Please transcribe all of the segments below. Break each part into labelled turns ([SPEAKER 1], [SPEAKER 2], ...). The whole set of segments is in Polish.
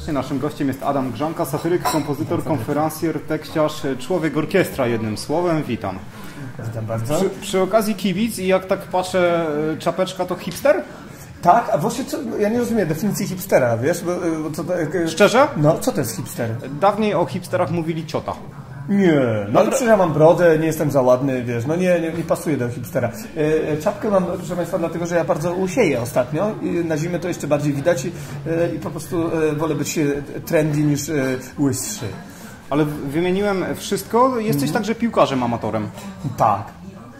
[SPEAKER 1] Serdecznie naszym gościem jest Adam Grzanka, satyryk, kompozytor, konferencjer, tekściarz, człowiek orkiestra jednym słowem. Witam.
[SPEAKER 2] Witam bardzo.
[SPEAKER 1] Przy, przy okazji kibic i jak tak patrzę, e, czapeczka to hipster?
[SPEAKER 2] Tak, a właśnie co, ja nie rozumiem definicji hipstera, wiesz? Bo, bo co to, e,
[SPEAKER 1] Szczerze?
[SPEAKER 2] No, co to jest hipster?
[SPEAKER 1] Dawniej o hipsterach mówili ciota.
[SPEAKER 2] Nie, no ale przecież ja mam brodę, nie jestem za ładny, wiesz, no nie, nie, nie pasuje do hipstera. E, e, czapkę mam, proszę Państwa, dlatego, że ja bardzo łysieję ostatnio i na zimę to jeszcze bardziej widać i, e, i po prostu e, wolę być e, trendy niż e, łysszy.
[SPEAKER 1] Ale wymieniłem wszystko. Jesteś także piłkarzem amatorem.
[SPEAKER 2] Tak.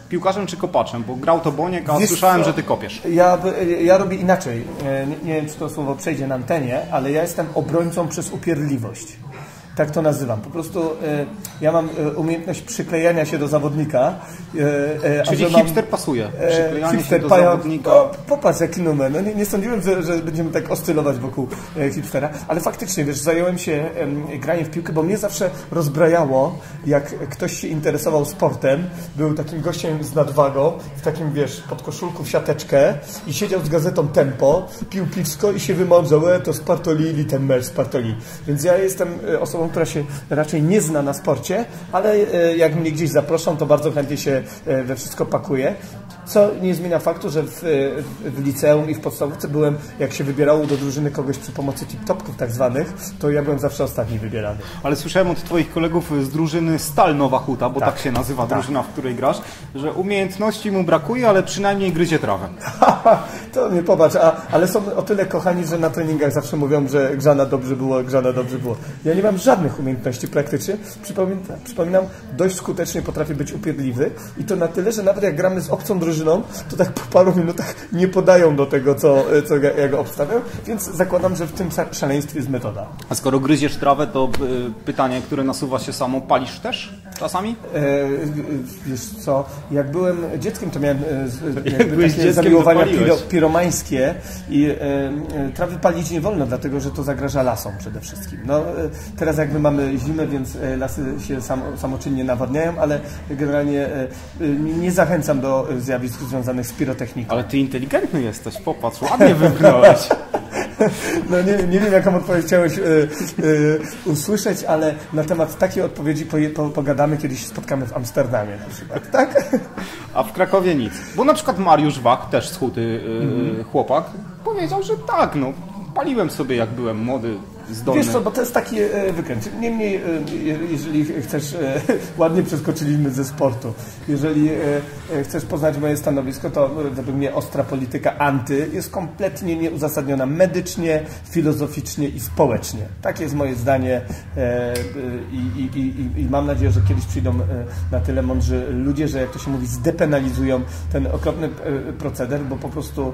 [SPEAKER 1] Piłkarzem czy kopaczem? Bo grał to Boniek, a
[SPEAKER 2] Wiesz
[SPEAKER 1] słyszałem,
[SPEAKER 2] co?
[SPEAKER 1] że ty kopiesz.
[SPEAKER 2] Ja, ja robię inaczej. Nie, nie wiem, czy to słowo przejdzie na antenie, ale ja jestem obrońcą przez upierdliwość. Tak to nazywam. Po prostu e, ja mam e, umiejętność przyklejania się do zawodnika. e,
[SPEAKER 1] Czyli
[SPEAKER 2] mam-
[SPEAKER 1] hipster pasuje. Przyklejanie
[SPEAKER 2] hipster
[SPEAKER 1] się do
[SPEAKER 2] paja-
[SPEAKER 1] zawodnika.
[SPEAKER 2] O, popatrz jaki numer. No nie, nie sądziłem, że, że będziemy tak oscylować wokół hipstera, ale faktycznie, wiesz, zająłem się em, graniem w piłkę, bo mnie zawsze rozbrajało, jak ktoś się interesował sportem, był takim gościem z nadwagą, w takim, wiesz, podkoszulku w siateczkę i siedział z gazetą Tempo, pił piwsko i się wymądrzał, e, to spartolili ten mecz, spartolili. Więc ja jestem osobą, która się raczej nie zna na sporcie, ale e, jak mnie gdzieś zaproszą, to bardzo chętnie się e, we wszystko pakuję. Co nie zmienia faktu, że w, w, liceum i w podstawówce byłem, jak się wybierało do drużyny kogoś przy pomocy tip-topków tak zwanych, to ja byłem zawsze ostatni wybierany.
[SPEAKER 1] Ale słyszałem od Twoich kolegów z drużyny Stal Nowa Huta, bo tak,
[SPEAKER 2] Tak.
[SPEAKER 1] się nazywa drużyna, w której grasz, że umiejętności mu brakuje, ale przynajmniej gryzie trawę.
[SPEAKER 2] to nie popatrz, a, ale są o tyle kochani, że na treningach zawsze mówią, że grzana dobrze było, grzana dobrze było. Ja nie mam żadnych umiejętności praktycznie. Przypominam, przypominam dość skutecznie potrafię być upierdliwy i to na tyle, że nawet jak gramy z obcą drużyną, to tak po paru minutach nie podają do tego, co, co ja, go obstawiam, więc zakładam, że w tym sza- szaleństwie jest metoda.
[SPEAKER 1] A skoro gryziesz trawę, to y, pytanie, które nasuwa się samo, palisz też czasami?
[SPEAKER 2] E, wiesz co, jak byłem dzieckiem, to miałem e,
[SPEAKER 1] Jak
[SPEAKER 2] jakby takie zamiłowania piro, piromańskie i e, e, trawy palić nie wolno, dlatego że to zagraża lasom przede wszystkim. No, e, teraz jakby mamy zimę, więc e, lasy się sam, samoczynnie nawadniają, ale generalnie e, e, nie zachęcam do e, zjawisk związanych z pirotechniką.
[SPEAKER 1] Ale ty inteligentny jesteś, popatrz, ładnie wybrnąłeś.
[SPEAKER 2] No nie, nie wiem, jaką odpowiedź chciałeś e, e, usłyszeć, ale na temat takiej odpowiedzi po, po, pogadamy, kiedy się spotkamy w Amsterdamie na przykład, tak?
[SPEAKER 1] A w Krakowie nic. Bo na przykład Mariusz Wach, też z Huty y, chłopak, powiedział, że tak, no, paliłem sobie jak byłem młody, zdolny.
[SPEAKER 2] Wiesz co, bo to jest taki e, wykręt. Niemniej, e, je- jeżeli chcesz, e, ładnie przeskoczyliśmy ze sportu. Jeżeli e, chcesz poznać moje stanowisko, to według mnie ostra polityka anty jest kompletnie nieuzasadniona medycznie, filozoficznie i społecznie. Takie jest moje zdanie i, i, i, i mam nadzieję, że kiedyś przyjdą na tyle mądrzy ludzie, że jak to się mówi, zdepenalizują ten okropny proceder, bo po prostu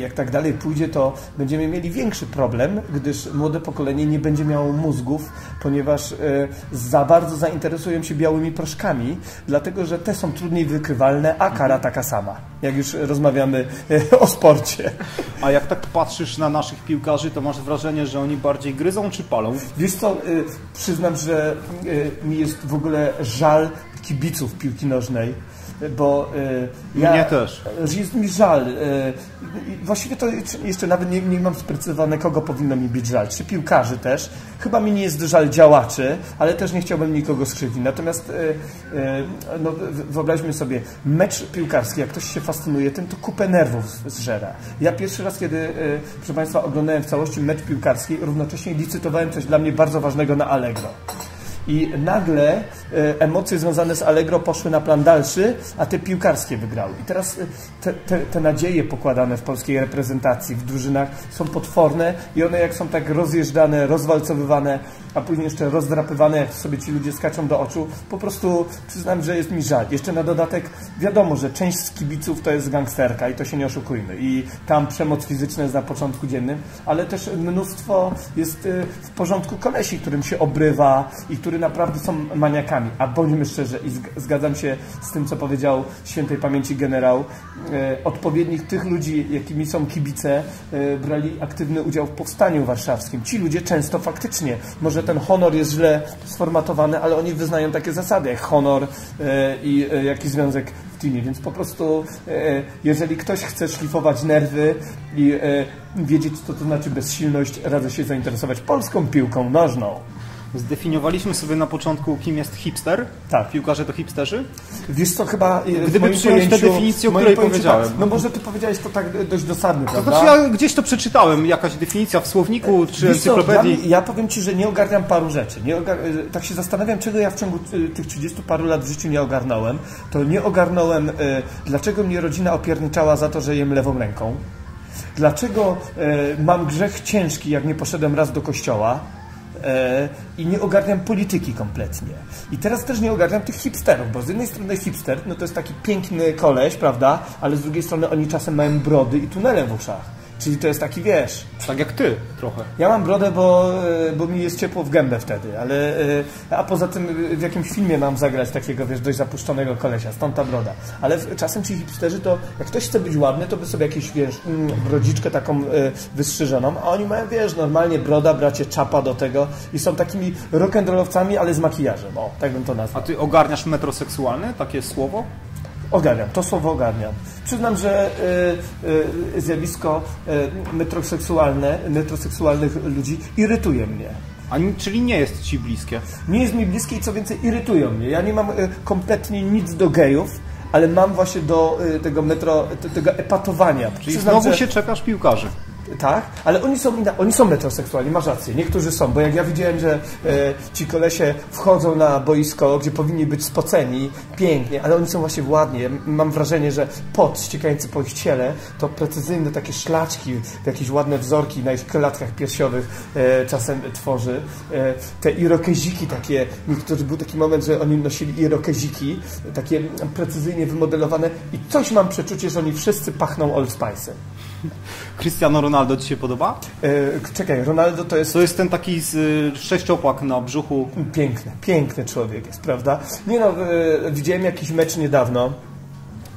[SPEAKER 2] jak tak dalej pójdzie, to będziemy mieli większy problem, gdyż młode pokolenie nie będzie miało mózgów, ponieważ e, za bardzo zainteresują się białymi proszkami, dlatego że te są trudniej wykrywalne, a kara taka sama, jak już rozmawiamy e, o sporcie.
[SPEAKER 1] A jak tak patrzysz na naszych piłkarzy, to masz wrażenie, że oni bardziej gryzą czy palą?
[SPEAKER 2] Wiesz co, y, przyznam, że mi jest w ogóle żal kibiców piłki nożnej, bo y, ja...
[SPEAKER 1] Mnie też.
[SPEAKER 2] Jest mi żal. y, Właściwie to jeszcze nawet nie, nie mam sprecyzowane, kogo powinno mi być żal. Czy piłkarzy też. Chyba mi nie jest żal działaczy, ale też nie chciałbym nikogo skrzywdzić. Natomiast y, y, no, wyobraźmy sobie, mecz piłkarski, jak ktoś się fascynuje tym, to kupę nerwów zżera. Ja pierwszy raz, kiedy, y, proszę Państwa, oglądałem w całości mecz piłkarski, równocześnie licytowałem coś dla mnie bardzo ważnego na Allegro. I nagle e, emocje związane z Allegro poszły na plan dalszy, a te piłkarskie wygrały. I teraz e, te, te, te nadzieje pokładane w polskiej reprezentacji, w drużynach są potworne i one jak są tak rozjeżdżane, rozwalcowywane, a później jeszcze rozdrapywane, jak sobie ci ludzie skaczą do oczu, po prostu przyznam, że jest mi żal. Jeszcze na dodatek wiadomo, że część z kibiców to jest gangsterka i to się nie oszukujmy. I tam przemoc fizyczna jest na początku dziennym, ale też mnóstwo jest y, w porządku kolesi, którym się obrywa i którzy naprawdę są maniakami. A bądźmy szczerzy, i zg- zgadzam się z tym, co powiedział świętej pamięci generał, e, odpowiednich tych ludzi, jakimi są kibice, e, brali aktywny udział w powstaniu warszawskim. Ci ludzie często faktycznie, może ten honor jest źle sformatowany, ale oni wyznają takie zasady jak honor e, i e, jakiś związek w teamie, więc po prostu e, jeżeli ktoś chce szlifować nerwy i wiedzieć, co to znaczy bezsilność, radzę się zainteresować polską piłką nożną.
[SPEAKER 1] Zdefiniowaliśmy sobie na początku, kim jest hipster.
[SPEAKER 2] Tak.
[SPEAKER 1] Piłkarze to hipsterzy.
[SPEAKER 2] Wiesz co, chyba... e,
[SPEAKER 1] Gdyby przyjąć tę definicję, o której powiedziałem.
[SPEAKER 2] Tak. No może ty powiedziałeś to tak e, dość dosadnie,
[SPEAKER 1] To
[SPEAKER 2] prawda?
[SPEAKER 1] znaczy ja gdzieś to przeczytałem, jakaś definicja w słowniku czy
[SPEAKER 2] Wiesz co,
[SPEAKER 1] encyklopedii.
[SPEAKER 2] Ja, ja powiem Ci, że nie ogarniam paru rzeczy. Ogar... e, Tak się zastanawiam, czego ja w ciągu e, tych 30 paru lat w życiu nie ogarnąłem. To nie ogarnąłem, e, dlaczego mnie rodzina opierniczała za to, że jem lewą ręką. Dlaczego e, mam grzech ciężki, jak nie poszedłem raz do kościoła. E, I nie ogarniam polityki kompletnie. I teraz też nie ogarniam tych hipsterów, bo z jednej strony hipster, no to jest taki piękny koleś, prawda? Ale z drugiej strony oni czasem mają brody i tunele w uszach. Czyli to jest taki, wiesz,
[SPEAKER 1] Tak jak ty trochę.
[SPEAKER 2] ja mam brodę, bo, e, bo mi jest ciepło w gębę wtedy, ale e, a poza tym e, w jakimś filmie mam zagrać takiego, wiesz, dość zapuszczonego kolesia, stąd ta broda. Ale czasem ci hipsterzy to, jak ktoś chce być ładny, to by sobie jakieś, wiesz, mm, brodziczkę taką wystrzyżoną, a oni mają, wiesz, normalnie broda, bracie, czapa do tego i są takimi rock'n'rollowcami, ale z makijażem, o, tak bym to
[SPEAKER 1] A
[SPEAKER 2] nazwał.
[SPEAKER 1] ty ogarniasz metroseksualny, takie słowo?
[SPEAKER 2] Ogarniam, to słowo ogarniam. Przyznam, że y, y, zjawisko y, metroseksualne, metroseksualnych ludzi irytuje mnie.
[SPEAKER 1] A, czyli nie jest ci bliskie.
[SPEAKER 2] Nie jest mi bliskie i co więcej irytują mnie. Ja nie mam kompletnie nic do gejów, ale mam właśnie do tego metro, te- tego epatowania.
[SPEAKER 1] Czyli
[SPEAKER 2] Przyznam,
[SPEAKER 1] znowu
[SPEAKER 2] że-
[SPEAKER 1] się czepiasz piłkarzy.
[SPEAKER 2] Tak, ale oni są, oni są metroseksualni, masz rację, niektórzy są, bo jak ja widziałem, że e, ci kolesie wchodzą na boisko, gdzie powinni być spoceni, pięknie, ale oni są właśnie ładni. Ja Mam wrażenie, że pot ściekający po ich ciele to precyzyjne takie szlaczki, jakieś ładne wzorki na ich klatkach piersiowych e, czasem tworzy. E, te irokeziki takie, niektórzy był taki moment, że oni nosili irokeziki, takie precyzyjnie wymodelowane i coś mam przeczucie, że oni wszyscy pachną Old Spice'em.
[SPEAKER 1] Cristiano Ronaldo ci się podoba?
[SPEAKER 2] E, czekaj, Ronaldo to jest
[SPEAKER 1] To jest ten taki z y, sześciopak na brzuchu.
[SPEAKER 2] piękny, piękny człowiek jest, prawda? Nie no, e, widziałem jakiś mecz niedawno.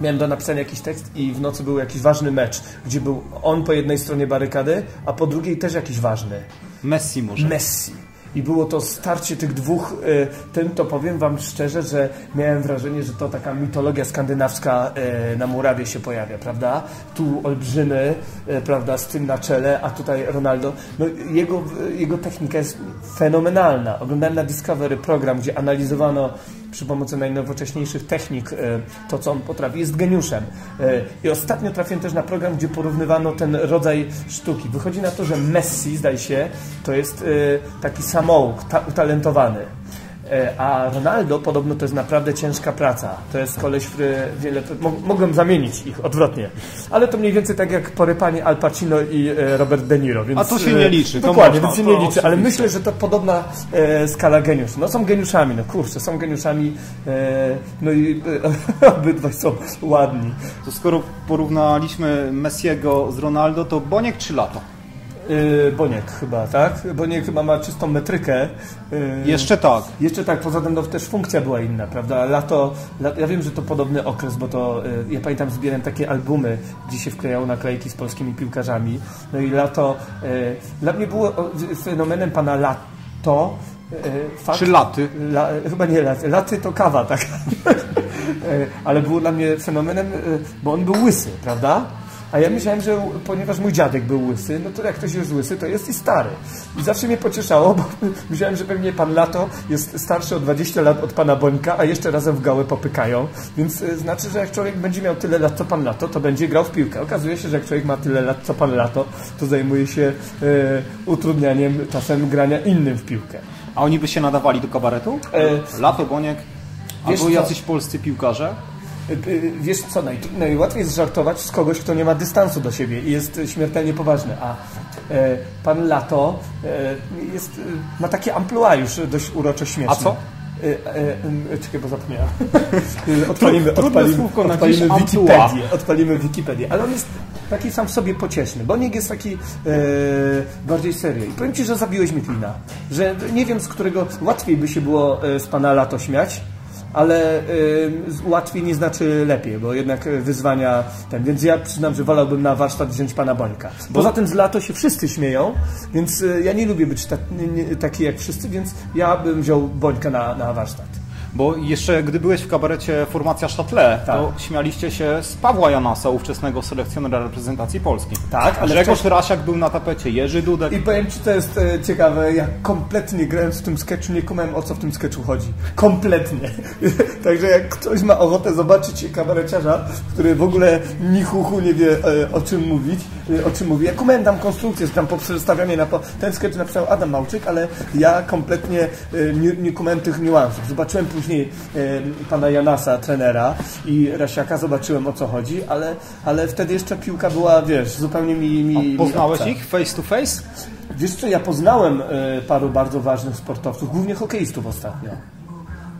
[SPEAKER 2] Miałem do napisania jakiś tekst i w nocy był jakiś ważny mecz, gdzie był on po jednej stronie barykady, a po drugiej też jakiś ważny.
[SPEAKER 1] Messi może.
[SPEAKER 2] Messi. I było to starcie tych dwóch, e, tym to powiem Wam szczerze, że miałem wrażenie, że to taka mitologia skandynawska e, na murawie się pojawia, prawda? Tu olbrzymy, e, prawda, z tym na czele, a tutaj Ronaldo. No, jego, jego technika jest fenomenalna. Oglądałem na Discovery program, gdzie analizowano przy pomocy najnowocześniejszych technik e, to, co on potrafi. Jest geniuszem. E, I ostatnio trafiłem też na program, gdzie porównywano ten rodzaj sztuki. Wychodzi na to, że Messi, zdaje się, to jest e, taki samouk, ta, utalentowany. E, A Ronaldo podobno to jest naprawdę ciężka praca. To jest koleś, który wiele... mo- Mogłem zamienić ich odwrotnie. Ale to mniej więcej tak jak porypanie Al Pacino i e, Robert De Niro. Więc,
[SPEAKER 1] A to się
[SPEAKER 2] e,
[SPEAKER 1] nie liczy, to
[SPEAKER 2] Dokładnie,
[SPEAKER 1] można,
[SPEAKER 2] więc się
[SPEAKER 1] to
[SPEAKER 2] nie liczy. Ale myślę, że to podobna skala geniuszy. No są geniuszami, no kurczę, są geniuszami. No i obydwaj są ładni.
[SPEAKER 1] To skoro porównaliśmy Messiego z Ronaldo, to Boniek czy Lato?
[SPEAKER 2] E, Boniek chyba, tak? Boniek chyba ma czystą metrykę. E,
[SPEAKER 1] Jeszcze tak.
[SPEAKER 2] Jeszcze tak, poza tym no, też funkcja była inna, prawda? Lato, ja wiem, że to podobny okres, bo to, y, ja pamiętam, zbierałem takie albumy, gdzie się wklejało naklejki z polskimi piłkarzami. No i lato, y, dla mnie było fenomenem pana Lato, y, fakt,
[SPEAKER 1] Czy Laty?
[SPEAKER 2] La, chyba nie laty, laty to kawa, tak? Y, Ale było dla mnie fenomenem, y, bo on był łysy, prawda? A ja myślałem, że ponieważ mój dziadek był łysy, no to jak ktoś jest łysy, to jest i stary. I zawsze mnie pocieszało, bo myślałem, że pewnie pan Lato jest starszy o 20 lat od pana Bońka, a jeszcze razem w gałę popykają. Więc y, znaczy, że jak człowiek będzie miał tyle lat co pan Lato, to będzie grał w piłkę. Okazuje się, że jak człowiek ma tyle lat co pan Lato, to zajmuje się y, utrudnianiem czasem grania innym w piłkę.
[SPEAKER 1] A oni by się nadawali do kabaretu?
[SPEAKER 2] E,
[SPEAKER 1] Lato, Boniek? Albo jacyś polscy piłkarze?
[SPEAKER 2] Y, y, Wiesz co, naj, najłatwiej jest żartować z kogoś, kto nie ma dystansu do siebie i jest śmiertelnie poważny, a e, pan Lato e, jest, y, ma takie amplua już dość uroczo śmieszne.
[SPEAKER 1] A co?
[SPEAKER 2] E, y, czekaj, bo zapomniałem. Odpalimy, odpalimy, odpalimy. Wikipedię. Odpalimy Wikipedię. Ale on jest taki sam w sobie pocieszny. Bonik jest taki e, bardziej serio. I powiem Ci, że zabiłeś mi klina. Że nie wiem, z którego łatwiej by się było e, z pana Lato śmiać, ale y, łatwiej nie znaczy lepiej, bo jednak y, wyzwania ten, więc ja przyznam, że wolałbym na warsztat wziąć pana Bońka. Poza tym z lato się wszyscy śmieją, więc y, ja nie lubię być ta, nie, taki jak wszyscy, więc ja bym wziął Bońka na, na warsztat.
[SPEAKER 1] Bo jeszcze gdy byłeś w kabarecie Formacja Châtelet, to
[SPEAKER 2] Tak.
[SPEAKER 1] śmialiście się z Pawła Janasa, ówczesnego selekcjonera reprezentacji Polski.
[SPEAKER 2] Tak, ale
[SPEAKER 1] Grzegorz
[SPEAKER 2] wcześniej-
[SPEAKER 1] Rasiak był na tapecie, Jerzy Dudek.
[SPEAKER 2] I powiem Ci, to jest e, ciekawe, ja kompletnie grając w tym sketchu nie kumałem o co w tym sketchu chodzi. Kompletnie. Także jak ktoś ma ochotę zobaczyć kabareciarza, który w ogóle ni chuchu nie wie e, o czym mówić, e, o czym mówi. Ja kumałem tam konstrukcję, tam poprzestawianie na... Po... Ten sketch napisał Adam Małczyk, ale ja kompletnie e, nie, nie kumałem tych niuansów. Zobaczyłem później e, pana Janasa, trenera i Rasiaka, zobaczyłem o co chodzi, ale, ale wtedy jeszcze piłka była, wiesz, zupełnie mi... mi mi
[SPEAKER 1] Poznałeś
[SPEAKER 2] obca.
[SPEAKER 1] ich face to face?
[SPEAKER 2] Wiesz co, ja poznałem e, paru bardzo ważnych sportowców, głównie hokeistów ostatnio.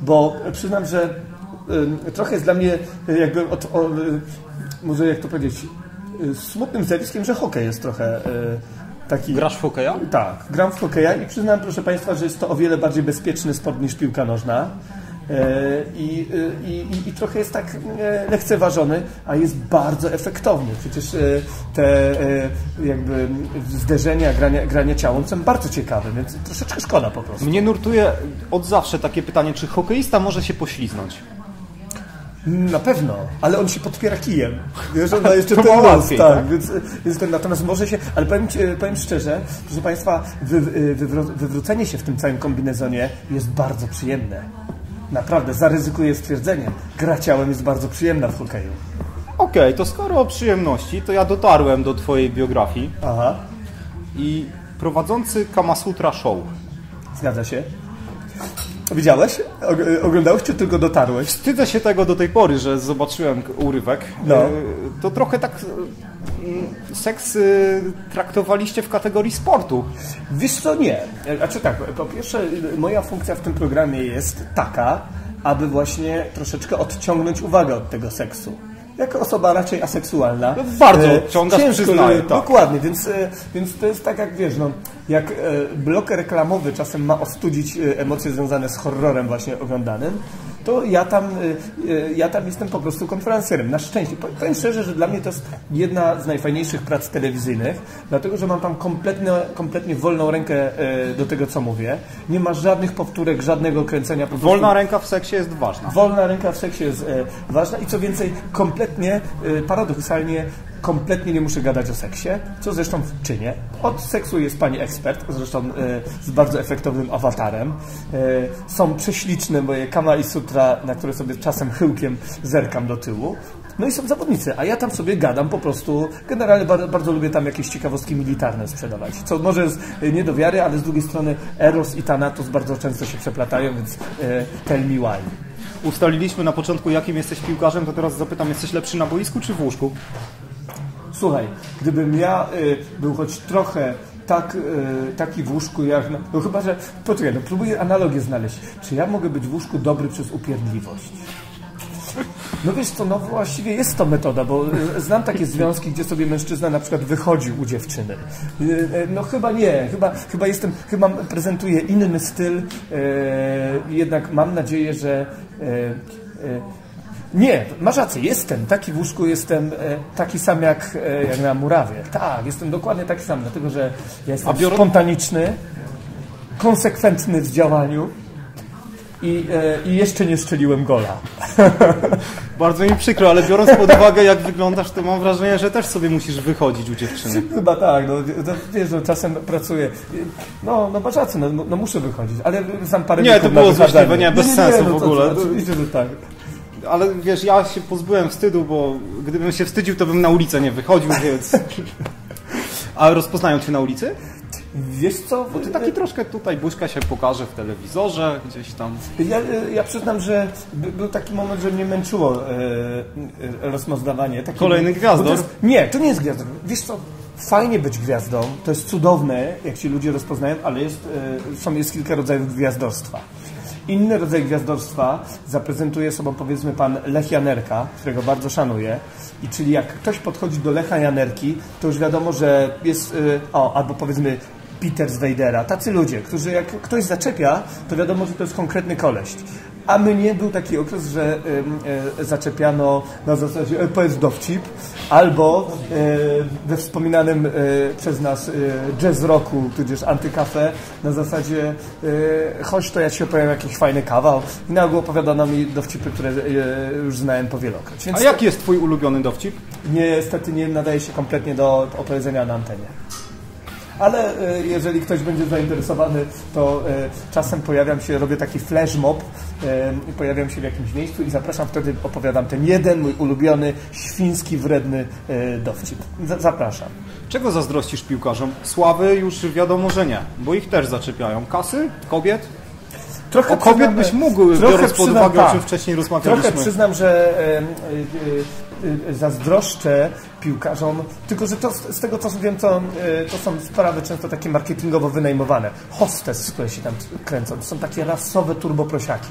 [SPEAKER 2] Bo przyznam, że trochę jest dla mnie jakby od, o, e, może jak to powiedzieć, e, smutnym zjawiskiem, że hokej jest trochę taki...
[SPEAKER 1] Grasz w hokeja?
[SPEAKER 2] Tak, gram w hokeja i przyznam, proszę Państwa, że jest to o wiele bardziej bezpieczny sport niż piłka nożna. E, I, i, i, I trochę jest tak e, lekceważony, a jest bardzo efektowny. Przecież e, te jakby zderzenia, grania, grania ciałem są bardzo ciekawe, więc troszeczkę szkoda po prostu.
[SPEAKER 1] Mnie nurtuje od zawsze takie pytanie, czy hokeista może się pośliznąć?
[SPEAKER 2] Na pewno, ale on się podpiera kijem. Wiesz, on ma jeszcze
[SPEAKER 1] To
[SPEAKER 2] ten
[SPEAKER 1] łatwiej,
[SPEAKER 2] tak,
[SPEAKER 1] tak?
[SPEAKER 2] Więc, więc ten, natomiast może się, ale powiem, powiem szczerze, proszę Państwa, wy, wywró- wywrócenie się w tym całym kombinezonie jest bardzo przyjemne. Naprawdę, zaryzykuję stwierdzenie, gra ciałem jest bardzo przyjemna w hokeju.
[SPEAKER 1] Okej, to skoro o przyjemności, to ja dotarłem do Twojej biografii
[SPEAKER 2] Aha,
[SPEAKER 1] i prowadzący Kamasutra Show.
[SPEAKER 2] zgadza się. Widziałeś? Og- Oglądałeś, czy tylko dotarłeś?
[SPEAKER 1] Wstydzę się tego do tej pory, że zobaczyłem urywek.
[SPEAKER 2] No.
[SPEAKER 1] E, To trochę tak mm, seks y, traktowaliście w kategorii sportu.
[SPEAKER 2] Wiesz co, nie. Znaczy tak, po pierwsze, moja funkcja w tym programie jest taka, aby właśnie troszeczkę odciągnąć uwagę od tego seksu. Jako osoba raczej aseksualna.
[SPEAKER 1] No bardzo
[SPEAKER 2] e, ciężko,
[SPEAKER 1] przyznaję, tak.
[SPEAKER 2] Dokładnie, więc, e, więc to jest tak jak wiesz, no, jak e, blok reklamowy czasem ma ostudzić emocje związane z horrorem właśnie oglądanym, to ja tam, e, e, ja tam jestem po prostu konferencjerem. Na szczęście. Pow- Powiem szczerze, że dla mnie to jest jedna z najfajniejszych prac telewizyjnych, dlatego że mam tam kompletnie, kompletnie wolną rękę e, do tego, co mówię. Nie ma żadnych powtórek, żadnego kręcenia. Po
[SPEAKER 1] Wolna ręka w seksie jest ważna.
[SPEAKER 2] Wolna ręka w seksie jest ważna i co więcej, kompletnie, paradoksalnie, kompletnie nie muszę gadać o seksie, co zresztą czynię. Od seksu jest pani ekspert, zresztą e, z bardzo efektownym awatarem. E, są prześliczne moje kama i sutra, na które sobie czasem chyłkiem zerkam do tyłu. No i są zawodnicy, a ja tam sobie gadam po prostu. Generalnie bardzo, bardzo lubię tam jakieś ciekawostki militarne sprzedawać. Co może jest nie do wiary, ale z drugiej strony Eros i Thanatos bardzo często się przeplatają, więc e, tell me why.
[SPEAKER 1] Ustaliliśmy na początku, jakim jesteś piłkarzem, to teraz zapytam, jesteś lepszy na boisku czy w łóżku?
[SPEAKER 2] Słuchaj, gdybym ja y, był choć trochę tak, y, taki w łóżku jak... No, no chyba, że... Poczekaj, no próbuję analogię znaleźć. Czy ja mogę być w łóżku dobry przez upierdliwość? No wiesz co, no właściwie jest to metoda, bo y, znam takie związki, gdzie sobie mężczyzna na przykład wychodzi u dziewczyny. Y, y, No chyba nie, chyba, chyba jestem, chyba prezentuję inny styl, jednak mam nadzieję, że nie, masz rację, jestem, taki w łóżku jestem e, taki sam jak, e, jak na murawie. Tak, jestem dokładnie taki sam, dlatego że ja jestem
[SPEAKER 1] A biorąc-
[SPEAKER 2] spontaniczny, konsekwentny w działaniu i, e, i jeszcze nie strzeliłem gola.
[SPEAKER 1] Bardzo mi przykro, ale biorąc pod uwagę, jak wyglądasz, to mam wrażenie, że też sobie musisz wychodzić u dziewczyny.
[SPEAKER 2] Chyba tak, no, no wiesz, no, czasem pracuję. No, no masz rację, no, no muszę wychodzić, ale sam parę
[SPEAKER 1] Nie, to było złośliwe, nie, bez sensu w
[SPEAKER 2] to-
[SPEAKER 1] ogóle.
[SPEAKER 2] To, oczywiście, że tak.
[SPEAKER 1] Ale wiesz, ja się pozbyłem wstydu, bo gdybym się wstydził, to bym na ulicę nie wychodził, więc... A rozpoznają cię na ulicy?
[SPEAKER 2] Wiesz co?
[SPEAKER 1] Bo ty taki troszkę tutaj buźka się pokaże w telewizorze, gdzieś tam.
[SPEAKER 2] Ja, ja przyznam, że by- był taki moment, że mnie męczyło e, e, rozmazdawanie. Taki,
[SPEAKER 1] Kolejny gwiazdor?
[SPEAKER 2] To jest, nie, to nie jest gwiazdor. Wiesz co, fajnie być gwiazdą, to jest cudowne, jak ci ludzie rozpoznają, ale jest, e, są, jest kilka rodzajów gwiazdorstwa. Inny rodzaj gwiazdorstwa zaprezentuje sobą powiedzmy pan Lech Janerka, którego bardzo szanuję. I czyli jak ktoś podchodzi do Lecha Janerki, to już wiadomo, że jest, e, o, albo powiedzmy Peter z. Tacy ludzie, którzy jak ktoś zaczepia, to wiadomo, że to jest konkretny koleś. A mnie był taki okres, że e, zaczepiano na zasadzie e, powiedz dowcip, albo e, we wspominanym e, przez nas jazz rocku, tudzież antykafe, na zasadzie chodź to ja ci opowiem jakiś fajny kawał i nagle opowiadano mi dowcipy, które już znałem powielokroć. Więc
[SPEAKER 1] A jaki jest twój ulubiony dowcip?
[SPEAKER 2] niestety nie nadaje się kompletnie do opowiedzenia na antenie. Ale e, jeżeli ktoś będzie zainteresowany, to e, czasem pojawiam się, robię taki flash mob, e, i pojawiam się w jakimś miejscu i zapraszam, wtedy opowiadam ten jeden mój ulubiony, świński, wredny dowcip. Zapraszam.
[SPEAKER 1] Czego zazdrościsz piłkarzom? Sławy już wiadomo, że nie, bo ich też zaczepiają. Kasy? Kobiet?
[SPEAKER 2] Trochę
[SPEAKER 1] O kobiet
[SPEAKER 2] przyznam,
[SPEAKER 1] byś mógł,
[SPEAKER 2] trochę
[SPEAKER 1] biorąc pod uwagę, o
[SPEAKER 2] tak.
[SPEAKER 1] czym wcześniej rozmawialiśmy.
[SPEAKER 2] Trochę przyznam, że e, zazdroszczę piłkarzom, tylko że to z, tego co wiem, to, e, to są sprawy często takie marketingowo wynajmowane. Hostes, które się tam kręcą, to są takie rasowe turboprosiaki.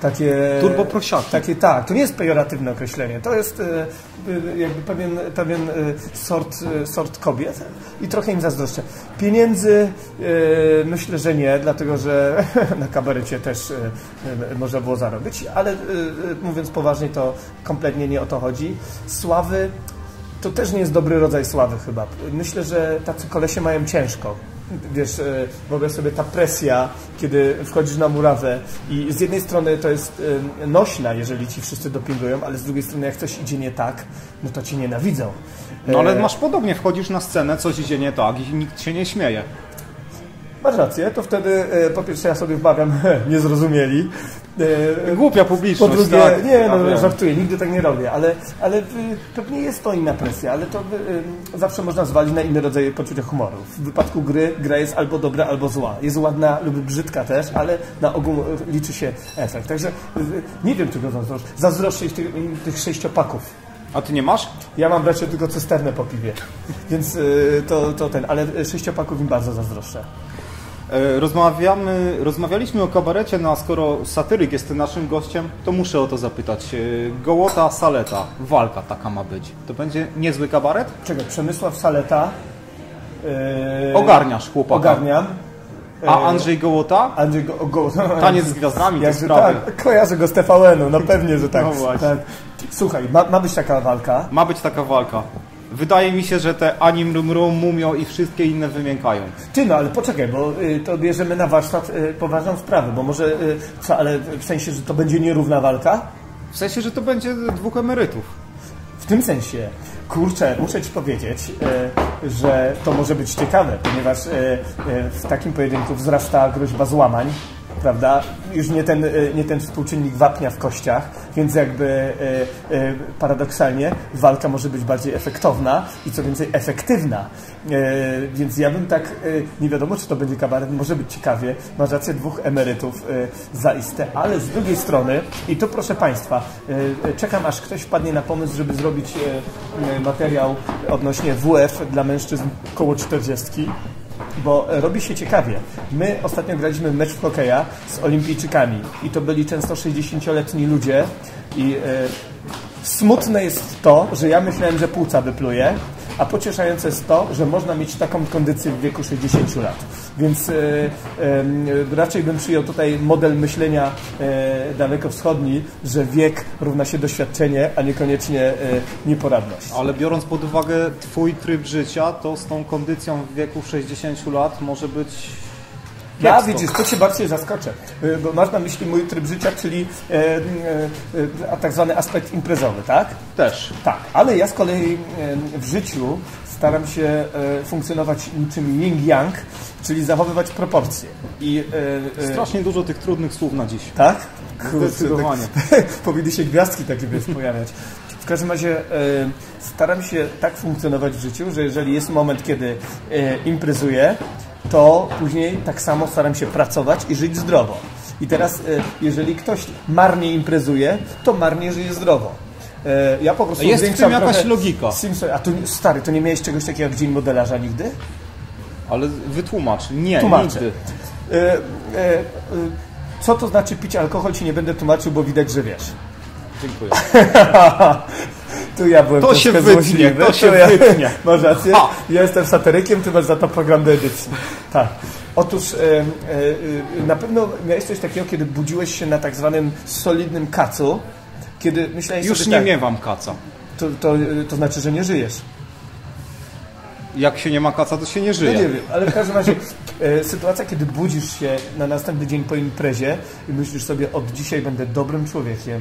[SPEAKER 2] Takie,
[SPEAKER 1] Turboprosiaki.
[SPEAKER 2] Takie, tak, to nie jest pejoratywne określenie, to jest e, e, jakby pewien, pewien sort, sort kobiet i trochę im zazdroszczę. Pieniędzy myślę, że nie, dlatego że na kabarecie też można było zarobić, ale mówiąc poważnie, to kompletnie nie o to chodzi. Sławy to też nie jest dobry rodzaj sławy chyba. Myślę, że tacy kolesie mają ciężko. Wiesz, e, wyobraź sobie ta presja, kiedy wchodzisz na murawę i z jednej strony to jest e, nośna, jeżeli ci wszyscy dopingują, ale z drugiej strony jak coś idzie nie tak, no to ci nienawidzą.
[SPEAKER 1] No ale
[SPEAKER 2] E,
[SPEAKER 1] masz podobnie, wchodzisz na scenę, coś idzie nie tak i nikt się nie śmieje.
[SPEAKER 2] Masz rację, to wtedy e, po pierwsze ja sobie wmawiam, nie zrozumieli. E,
[SPEAKER 1] Głupia
[SPEAKER 2] Po
[SPEAKER 1] publiczność,
[SPEAKER 2] drugie,
[SPEAKER 1] tak?
[SPEAKER 2] nie,
[SPEAKER 1] Ja
[SPEAKER 2] no
[SPEAKER 1] wiem.
[SPEAKER 2] żartuję, nigdy tak nie robię, ale, ale pewnie jest to inna presja, ale to y, zawsze można zwalić na inne rodzaje poczucia humoru. W wypadku gry, gra jest albo dobra, albo zła. Jest ładna lub brzydka też, ale na ogół liczy się efekt. Także nie wiem, czego zazdroszczę. Zazdroszczę ich tych, tych sześciopaków.
[SPEAKER 1] A ty nie masz?
[SPEAKER 2] Ja mam bracie tylko cysternę po piwie, więc to, to ten, ale sześciopaków im bardzo zazdroszczę.
[SPEAKER 1] E, Rozmawiamy, rozmawialiśmy o kabarecie, no a skoro satyryk jest naszym gościem, to muszę o to zapytać. E, Gołota, Saleta, walka taka ma być. To będzie niezły kabaret?
[SPEAKER 2] Czego? Przemysław Saleta. y,
[SPEAKER 1] Ogarniasz chłopaka.
[SPEAKER 2] Ogarniam.
[SPEAKER 1] A Andrzej Gołota?
[SPEAKER 2] Andrzej go, go,
[SPEAKER 1] Taniec z gwiazdami, sprawy.
[SPEAKER 2] tak, kojarzę go z TVN-u, no pewnie, że tak.
[SPEAKER 1] No właśnie.
[SPEAKER 2] tak. Słuchaj, ma, ma być taka walka.
[SPEAKER 1] Ma być taka walka. Wydaje mi się, że te Anim Rum Rum, Mumio i wszystkie inne wymiękają.
[SPEAKER 2] Ty no, ale poczekaj, bo y, to bierzemy na warsztat y, poważną sprawę, bo może, y, co, ale w sensie, że to będzie nierówna walka?
[SPEAKER 1] W sensie, że to będzie dwóch emerytów.
[SPEAKER 2] W tym sensie, kurczę, muszę Ci powiedzieć, y, że to może być ciekawe, ponieważ y, y, w takim pojedynku wzrasta groźba złamań, prawda? Już nie ten, y, nie ten współczynnik wapnia w kościach, więc jakby y, y, paradoksalnie walka może być bardziej efektowna i co więcej efektywna. Więc ja bym tak, nie wiadomo czy to będzie kabaret, może być ciekawie, masz rację dwóch emerytów zaiste, ale z drugiej strony, i tu proszę Państwa, czekam aż ktoś wpadnie na pomysł, żeby zrobić materiał odnośnie WF dla mężczyzn koło 40 bo e, robi się ciekawie. My ostatnio graliśmy mecz w hokeja z olimpijczykami i to byli często 60-letni ludzie i e, smutne jest to, że ja myślałem, że płuca wypluje, a pocieszające jest to, że można mieć taką kondycję w wieku 60 lat. Więc e, e, raczej bym przyjął tutaj model myślenia e, dalekowschodni, że wiek równa się doświadczenie, a niekoniecznie nieporadność.
[SPEAKER 1] Ale biorąc pod uwagę Twój tryb życia, to z tą kondycją w wieku 60 lat może być.
[SPEAKER 2] Ja widzisz, to cię bardziej zaskoczę, y, bo masz na myśli mój tryb życia, czyli e, e, tak zwany aspekt imprezowy, tak?
[SPEAKER 1] Też.
[SPEAKER 2] Tak, ale ja z kolei e, w życiu staram się e, funkcjonować niczym yin-yang, czyli zachowywać proporcje. I, e, e,
[SPEAKER 1] Strasznie dużo tych trudnych słów na dziś.
[SPEAKER 2] tak?
[SPEAKER 1] Zdecydowanie.
[SPEAKER 2] Powinny się gwiazdki takie wiesz, pojawiać. W każdym razie e, staram się tak funkcjonować w życiu, że jeżeli jest moment, kiedy e, imprezuję, to później tak samo staram się pracować i żyć zdrowo. I teraz, e, jeżeli ktoś marnie imprezuje, to marnie żyje zdrowo. E, ja po prostu
[SPEAKER 1] Jest w tym jakaś logika.
[SPEAKER 2] Simpson- a tu, stary, to nie miałeś czegoś takiego jak dzień modelarza nigdy?
[SPEAKER 1] Ale wytłumacz. Nie,
[SPEAKER 2] Tłumaczę.
[SPEAKER 1] nigdy.
[SPEAKER 2] E, e, e, co to znaczy pić alkohol, ci nie będę tłumaczył, bo widać, że wiesz.
[SPEAKER 1] Dziękuję.
[SPEAKER 2] Tu ja byłem
[SPEAKER 1] To się wytnie,
[SPEAKER 2] złośliwy.
[SPEAKER 1] to się
[SPEAKER 2] ja,
[SPEAKER 1] wytnie.
[SPEAKER 2] Masz rację.
[SPEAKER 1] Ha.
[SPEAKER 2] Ja jestem satyrykiem, ty masz za to program do edycji. Tak. Otóż e, e, e, na pewno miałeś coś takiego, kiedy budziłeś się na tak zwanym solidnym kacu, kiedy myślałeś
[SPEAKER 1] Już nie
[SPEAKER 2] tak,
[SPEAKER 1] miewam kaca.
[SPEAKER 2] to, to, to znaczy, że nie żyjesz.
[SPEAKER 1] Jak się nie ma kaca, to się nie
[SPEAKER 2] No
[SPEAKER 1] żyje.
[SPEAKER 2] nie wiem, ale w każdym razie e, sytuacja, kiedy budzisz się na następny dzień po imprezie i myślisz sobie, od dzisiaj będę dobrym człowiekiem,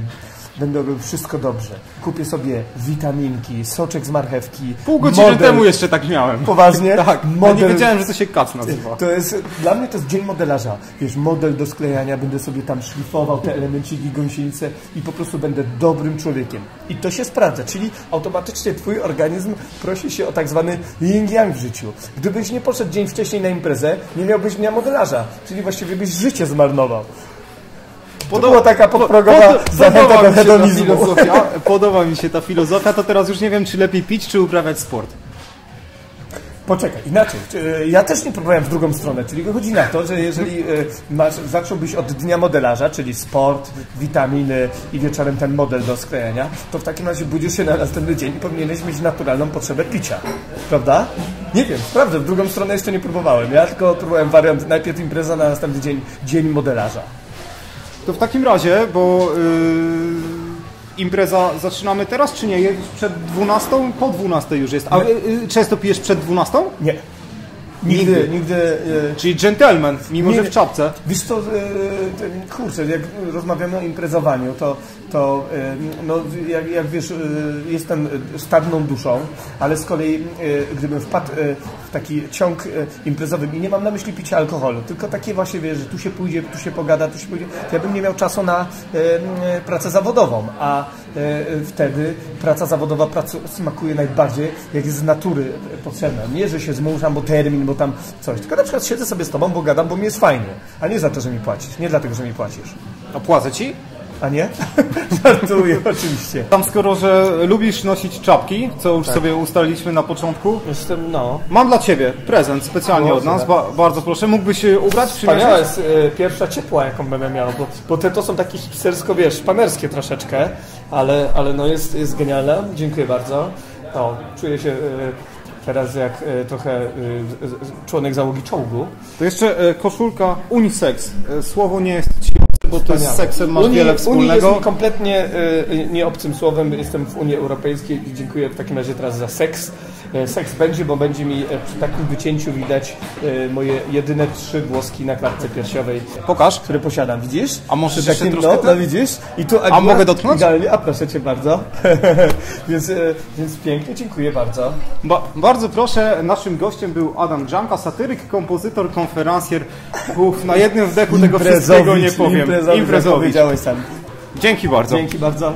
[SPEAKER 2] będę robił wszystko dobrze. Kupię sobie witaminki, soczek z marchewki,
[SPEAKER 1] Pół godziny
[SPEAKER 2] model,
[SPEAKER 1] temu jeszcze tak miałem.
[SPEAKER 2] Poważnie?
[SPEAKER 1] Tak, ja nie
[SPEAKER 2] model,
[SPEAKER 1] wiedziałem, że to się kac nazywa.
[SPEAKER 2] to jest, dla mnie to jest dzień modelarza. Wiesz, model do sklejania, będę sobie tam szlifował te elemenciki, gąsienice i po prostu będę dobrym człowiekiem. I to się sprawdza, czyli automatycznie twój organizm prosi się o tak zwany yin-yang w życiu. Gdybyś nie poszedł dzień wcześniej na imprezę, nie miałbyś dnia modelarza, czyli właściwie byś życie zmarnował. To była taka podprogowa
[SPEAKER 1] Pod-
[SPEAKER 2] zachęta
[SPEAKER 1] podoba
[SPEAKER 2] do hedonizmu.
[SPEAKER 1] filozofia, podoba mi się ta filozofia, to teraz już nie wiem, czy lepiej pić, czy uprawiać sport.
[SPEAKER 2] Poczekaj, inaczej. E, Ja też nie próbowałem w drugą stronę, czyli wychodzi na to, że jeżeli e, masz, zacząłbyś od dnia modelarza, czyli sport, witaminy i wieczorem ten model do sklejania, to w takim razie budzisz się na następny dzień i powinieneś mieć naturalną potrzebę picia. Prawda? Nie wiem, sprawdzę, w drugą stronę jeszcze nie próbowałem. Ja tylko próbowałem wariant najpierw impreza, na następny dzień dzień modelarza.
[SPEAKER 1] To w takim razie, bo yy, impreza zaczynamy teraz, czy nie? Jest przed 12? Po 12 już jest. A yy, często pijesz przed 12?
[SPEAKER 2] Nie. Nigdy,
[SPEAKER 1] Nigdy.
[SPEAKER 2] nigdy. e,
[SPEAKER 1] Czyli gentleman, mimo
[SPEAKER 2] Nie,
[SPEAKER 1] że w czapce.
[SPEAKER 2] Wiesz co, e, ten- kurczę, jak rozmawiamy o imprezowaniu, to, to e, no, jak, jak wiesz, e, jestem stadną duszą, ale z kolei e, gdybym wpadł w taki ciąg imprezowy i nie mam na myśli picia alkoholu, tylko takie właśnie, wiesz, że tu się pójdzie, tu się pogada, tu się pójdzie, to ja bym nie miał czasu na pracę zawodową, a wtedy praca zawodowa pracu, smakuje najbardziej, jak jest z natury potrzebna. Nie, że się zmuszam, bo termin, bo tam coś, tylko na przykład siedzę sobie z tobą, bo gadam, bo mi jest fajnie, a nie za to, że mi płacisz, nie dlatego, że mi płacisz.
[SPEAKER 1] Opłacę ci?
[SPEAKER 2] A nie? Żartuję, oczywiście.
[SPEAKER 1] Tam skoro, że lubisz nosić czapki, co już sobie ustaliliśmy na początku,
[SPEAKER 2] Jestem, no...
[SPEAKER 1] mam dla Ciebie prezent specjalnie od nas. Ba bardzo proszę, mógłbyś się ubrać,
[SPEAKER 2] Wspaniała jest e, pierwsza ciepła, jaką będę miał, bo, bo te to są takie hipstersko, wiesz, panerskie troszeczkę, ale, ale no jest, jest genialna. Dziękuję bardzo. O, czuję się e, teraz jak e, trochę z- z- członek załogi czołgu.
[SPEAKER 1] To jeszcze e, koszulka unisex. E, Słowo nie jest ci bo to z seksem
[SPEAKER 2] Unii-
[SPEAKER 1] wiele
[SPEAKER 2] Unii
[SPEAKER 1] wspólnego.
[SPEAKER 2] jest kompletnie y, nie obcym słowem. Jestem w Unii Europejskiej i dziękuję w takim razie teraz za seks. E, Seks będzie, bo będzie mi e, przy takim wycięciu widać e, moje jedyne trzy włoski na klatce piersiowej,
[SPEAKER 1] Pokaż.
[SPEAKER 2] które posiadam. Widzisz?
[SPEAKER 1] A
[SPEAKER 2] Przy
[SPEAKER 1] jeszcze
[SPEAKER 2] takim,
[SPEAKER 1] troszkę
[SPEAKER 2] no, no widzisz? I tu
[SPEAKER 1] A mogę dotknąć?
[SPEAKER 2] Idealnie, a proszę Cię bardzo. więc, e, więc pięknie, dziękuję bardzo.
[SPEAKER 1] Ba bardzo proszę, naszym gościem był Adam Dżanka, satyryk, kompozytor, konferencjer. Uf, na jednym wdechu tego wszystkiego nie powiem. Imprezowicz.
[SPEAKER 2] powiedziałeś sam.
[SPEAKER 1] Dzięki bardzo.
[SPEAKER 2] Dzięki bardzo.